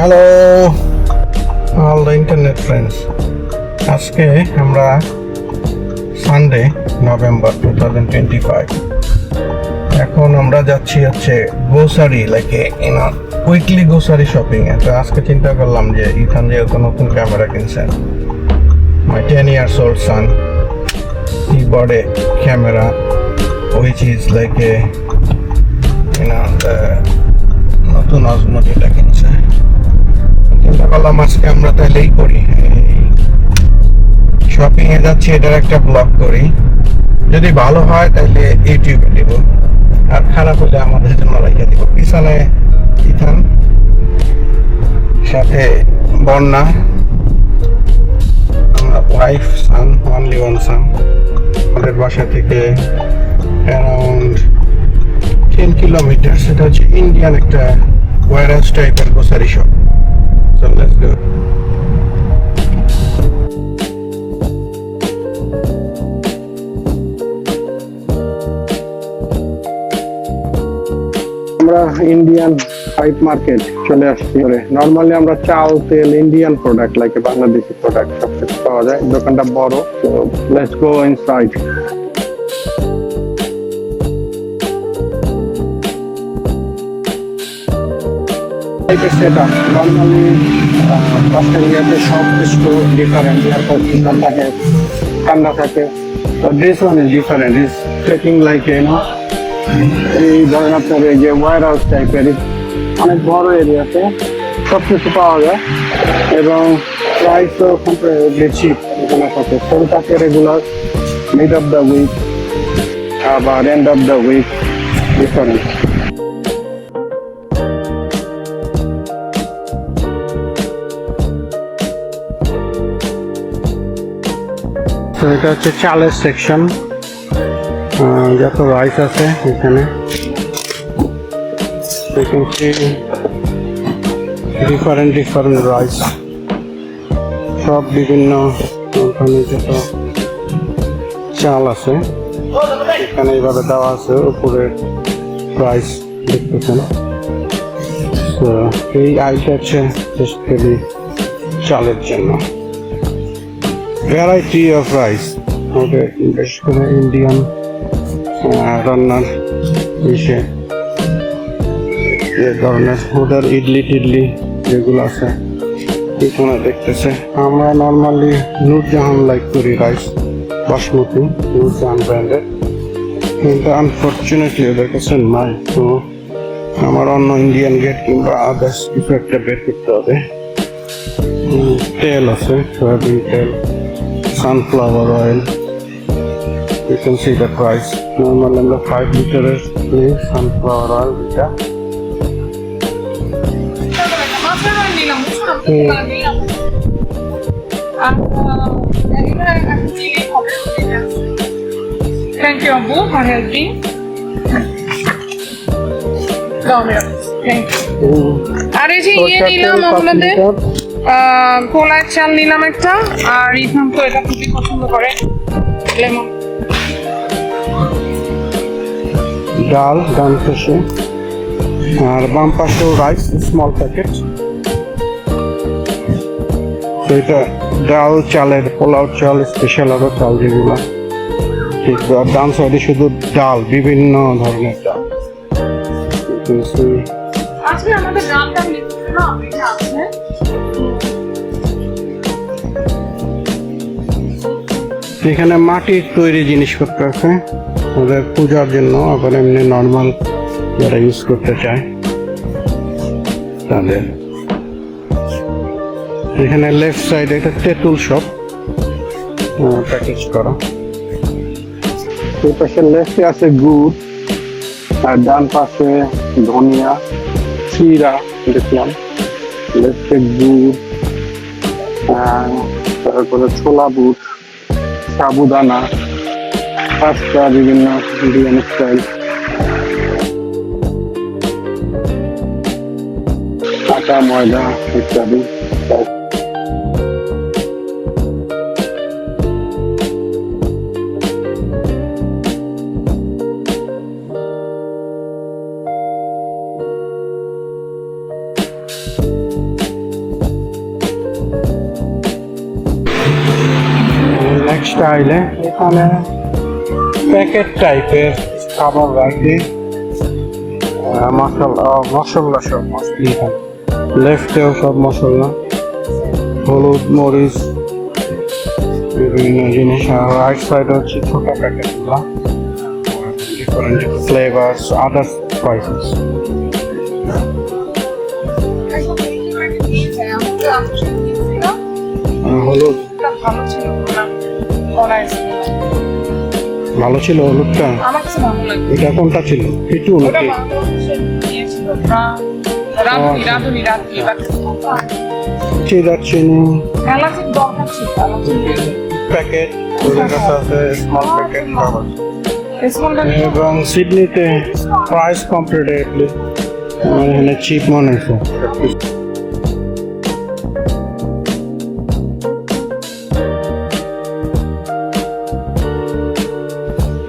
Hello all the internet friends আজকে আমরা Sunday November two thousand twenty five এখন আমরা যাচ্ছি হচ্ছে grocery like in weekly grocery shopping এ। তো আজকে চিন্তা করলাম যে ইথান যেহেতু নতুন ক্যামেরা কিনছেন। My ten years old son bought a camera which is like a, you নতুন অজমো যেটা কিনছে। চিন্তা করলাম আজকে আমরা তাহলেই করি। শপিং এ যাচ্ছি, এটার একটা ব্লগ করি। যদি ভালো হয় তাহলে ইউটিউবে দিব। আর খারাপ হলে আমাদের জন্য রেখে দিব। পিছনে ইথান, সাথে বন্যা, আমরা wife son only one son আমাদের বাসা থেকে অ্যারাউন্ড টেন কিলোমিটার সেটা হচ্ছে ইন্ডিয়ান একটা ওয়ারহাউস টাইপের গ্রোসারি শপ আমরা ইন্ডিয়ান পাইপ মার্কেট চলে আসছি। নর্মালি আমরা চাল, তেল Indian product like Bangladeshi product সব কিছু পাওয়া যায়। দোকানটা বড়, তো লেটস গো ইনসাইড ডিফারেন্ট ঠান্ডা থাকে। তো one is different is trekking like you know এই ধরেন আপনার এই যে ওয়ার টাইপের অনেক বড় এরিয়াতে সব কিছু পাওয়া যায় এবং প্রাইসও কম্পারেটিভলি চিপ থাকে। ছোটো থাকে regular mid of the week আবার end of the week different তো এটা হচ্ছে চালের সেকশন যত রাইস আছে এখানে। ডিফারেন্ট ডিফারেন্ট রাইস সব বিভিন্ন ওখানে যত চাল আছে, এখানে এইভাবে দেওয়া আছে উপরে প্রাইস দেখতেছেন। তো এই আইটা হচ্ছে বেসিক্যালি চালের জন্য। ভ্যারাইটি অফ রাইস ওদের বিশেষ করে ইন্ডিয়ান রান্নার ইসে যে ধরনের ওদের ইডলি টিডলি যেগুলো আছে এখানে দেখতেছে আমরা নর্মালি নূরজাহান লাইক করি রাইস বাসমতি নূরজাহান ব্র্যান্ডের কিন্তু আনফর্চুনেটলি ওদের কাছে নাই তো আমার অন্য ইন্ডিয়ান গেট কিংবা আদার্স কিছু একটা বের করতে হবে তেল আছে, সয়াবিন তেল sunflower oil. You can see the price. Normal আমরা 5 লিটারের sunflower oil এখানে একটা চিলি হবে থ্যাংক ইউ আব্বু ফর হেল্পিং থ্যাংক ইউ আর এই যে ইয়ে নিলাম আপনাদের আহ, চাল নিলাম একটা আর ইথাম তো এটা খুবই পছন্দ করে লেমন। ডাল ডান পাশে আর বাম পাশেও রাইস স্মল প্যাকেট তো এটা ডাল চালের পোলাও চাল স্পেশাল আরও চাল যেগুলো। ঠিক আর ডান সাইডে শুধু ডাল বিভিন্ন ধরনের ডাল। এখানে মাটির তৈরি জিনিসপত্র আছে। ওদের পূজার জন্য আবার এমনি নর্মাল যারা ইউজ করতে চায়, তাদের। এখানে লেফট সাইডে একটা তেঁতুল শপ প্যাকেজ করা। এই পাশে লেফটে আছে গুড়, আর ডান পাশে ধনিয়া, চিরা দেখলাম। লেফটে গুড় তারপরে ছোলা বুট সাবুদানা। Asla bir gün nasıl bir yanıt değil. Hatta moyda istedim. Next aile. Packet টাইপের খাবার রাখি মশলা মশলা সব মশলা। লেফটেও সব মশলা। হলুদ মরিচ বিভিন্ন জিনিস। আর রাইট সাইড হচ্ছে ছোট প্যাকেটগুলো। ডিফারেন্ট ফ্লেভার্স আদার স্পাইসেস হলুদ। ভালো ছিল হলুদটা আমার কাছে ভালো লাগে এটা কোনটা ছিল? পিটু ওটা নাকি? রাঁধুনি রাঁধুনি রাঁধুনি ঠিক এলাচির দরকার ছিল প্যাকেট ওদের কাছে আছে স্মল প্যাকেট খাবার এবং সিডনিতে প্রাইস আমার এখানে চিপ মনে হয়েছে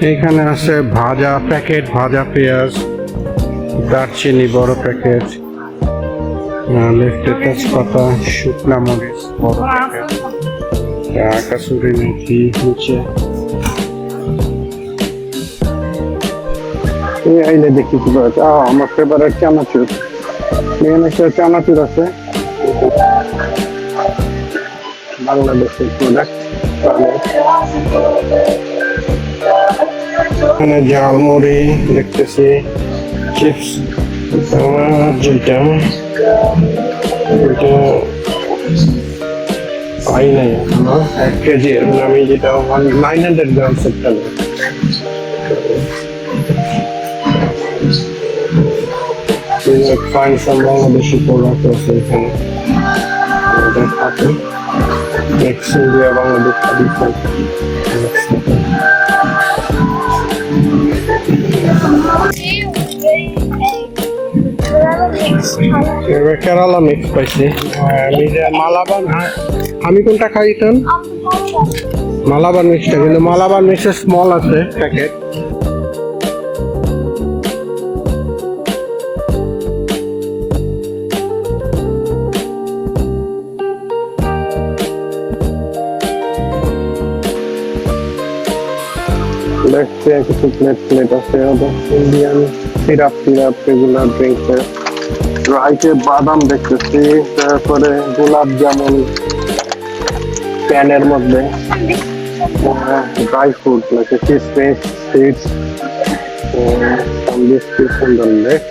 এখানে আছে ভাজা প্যাকেট, ভাজা পেঁয়াজ, দারচিনি, বড় প্যাকেট লেফটে তেজপাতা, শুকনা মরিচ, বড় প্যাকেট কাসুরি মেথি নিচে। এই আইলে দেখি কি পাওয়া যায়। আমার ফেভারিট চানাচুর। মেন একটা চানাচুর আছে। বাংলাদেশের প্রোডাক্ট এখানে ঝালমুড়ি দেখতেছি চিপস যেটা এটা পাই নাই এখনও এক কেজি এর আমি যেটা নাইন হান্ড্রেড গ্রাম সেটটা নেই You will find some Bangladeshi product also এখানে আমাদের থাকে এক্স ইন্ডিয়া বাংলাদেশ এবার কেরালা মিক্স পাইছি। আমি যে মালাবান আমি কোনটা খাই ইতান? মালাবান মিক্সটা কিন্তু মালাবান মিক্সের স্মল আছে প্যাকেট দেখতে কিছু প্লেট প্লেট আছে ইন্ডিয়ান সিরাপ টিরাপ এগুলো ড্রিঙ্কস রাইতে বাদাম দেখতেছি তারপরে গোলাপ জামুন প্যানের মধ্যে ড্রাই ফ্রুট লাগে কিসমিস সিডস some সুন্দর on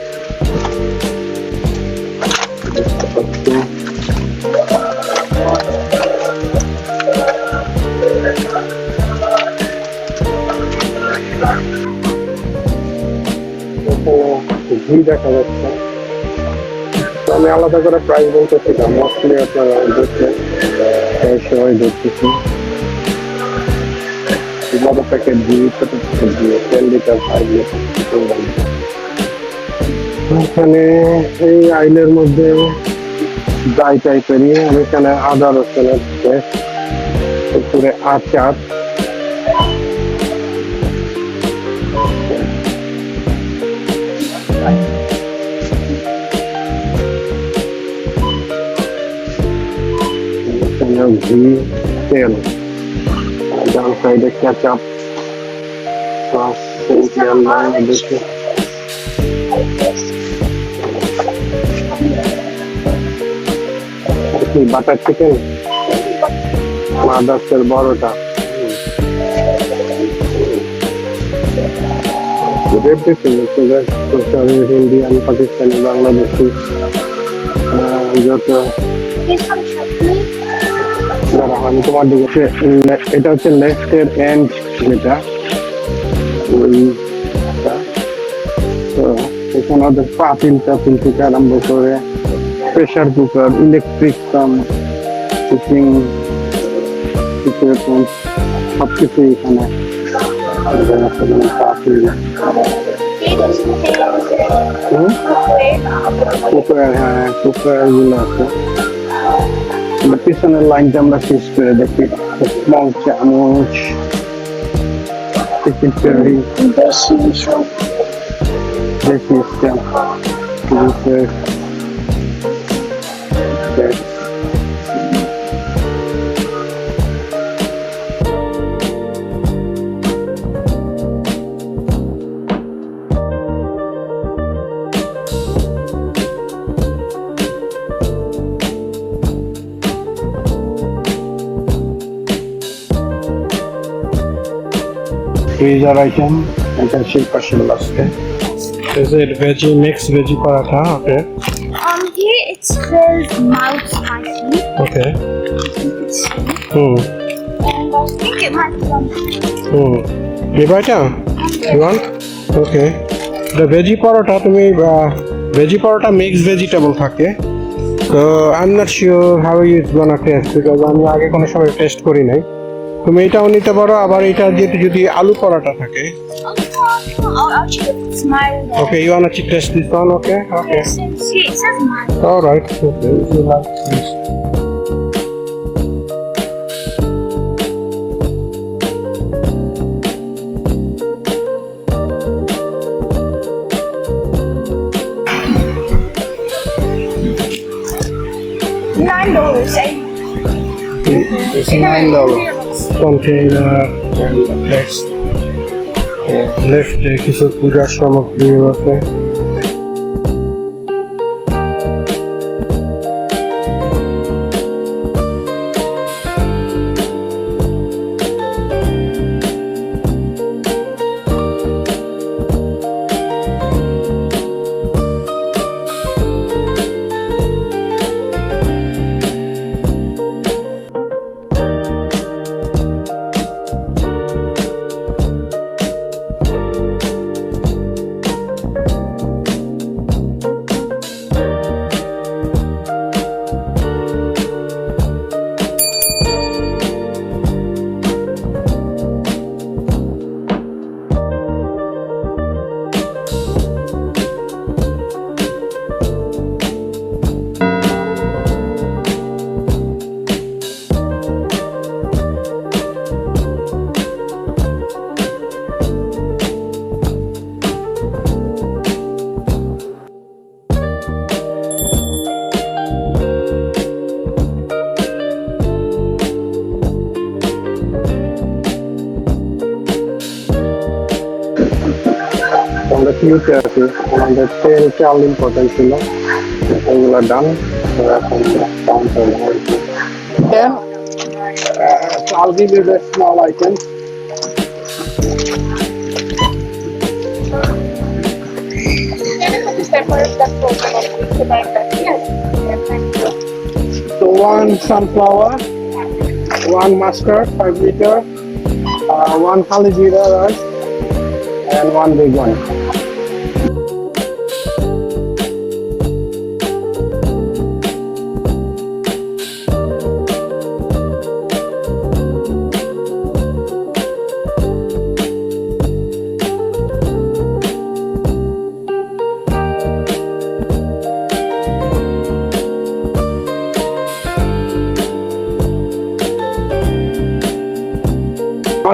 দেখা যাচ্ছে। আমি আলাদা করে প্রাইস বলতেছি না মোস্টলি আপনারা দেখতেছি। প্যাকেট দিয়ে ছোট প্যাকেট দিয়ে টেন লিটার ফাইভ লিটার এখানে এই আইলের মধ্যে ডাই টাইপেরই এখানে আদা রসুনের আচার। এখানে ঘি তেল ডান সাইডে কেচাপ সস ইন্ডিয়ান বাংলাদেশি কি বাটার চিকেন মাদার্সের বড়টা ইন্ডিয়ান পাকিস্তানি বাংলাদেশি যত আমি তোমার দিকে এটা হচ্ছে লেফটের এন্ড যেটা। ওইটা। তো এখানে ওদের পাতিল টাতিল থেকে আরম্ভ করে প্রেশার কুকার ইলেকট্রিক কাম কুকিং সব কিছু এখানে। কুকার হ্যাঁ কুকারগুলো আছে। আমরা পিছনের লাইনটা আমরা শেষ করে দেখি স্মল চামচ চিকেন কারি freezer item. এটা সেই পাশে আজকে Is it veggie mix veggie paratha? Okay. Um, here it says mild spicy. Okay. Hmm. and I think it might be on Hmm. Give it down. You want? Okay. The veggie paratha তুমি veggie paratha mixed vegetable থাকে তো I am not sure how is gonna taste because আমি আগে কোনো সময় test করি নাই তুমি এটাও নিতে পারো আবার এটা যদি যদি আলু পরাটা থাকে। Okay you want আচি taste this okay okay alright And next. লেফটে কিছু পূজার সামগ্রী আছে আমরা কিউতে আছি আমাদের তেল চাল ইম্পর্টেন্ট ছিল ওগুলো ডান এখন counter Then, uh, so I'll give you the small items. So one sunflower, one mustard, five liter, uh, one kali jeera rice, and one big one.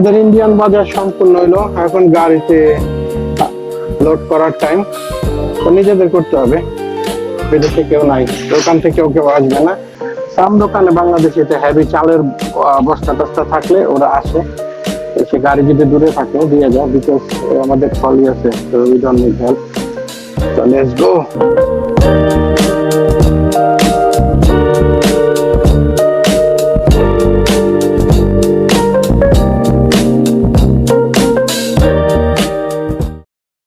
আমাদের ইন্ডিয়ান বাজার সম্পূর্ণ হইল। এখন গাড়িতে লোড করার টাইম তো নিজেদের করতে হবে। বিদেশে কেউ নাই। দোকান থেকেও কেউ আসবে না। সাম দোকানে বাংলাদেশে হেভি চালের বস্তা টস্তা থাকলে ওরা আসে। এসে গাড়ি যদি দূরে থাকে, দিয়ে যায়। বিকজ আমাদের ফলই আছে তো উই ডোন্ট নিড হেল্প তো লেটস গো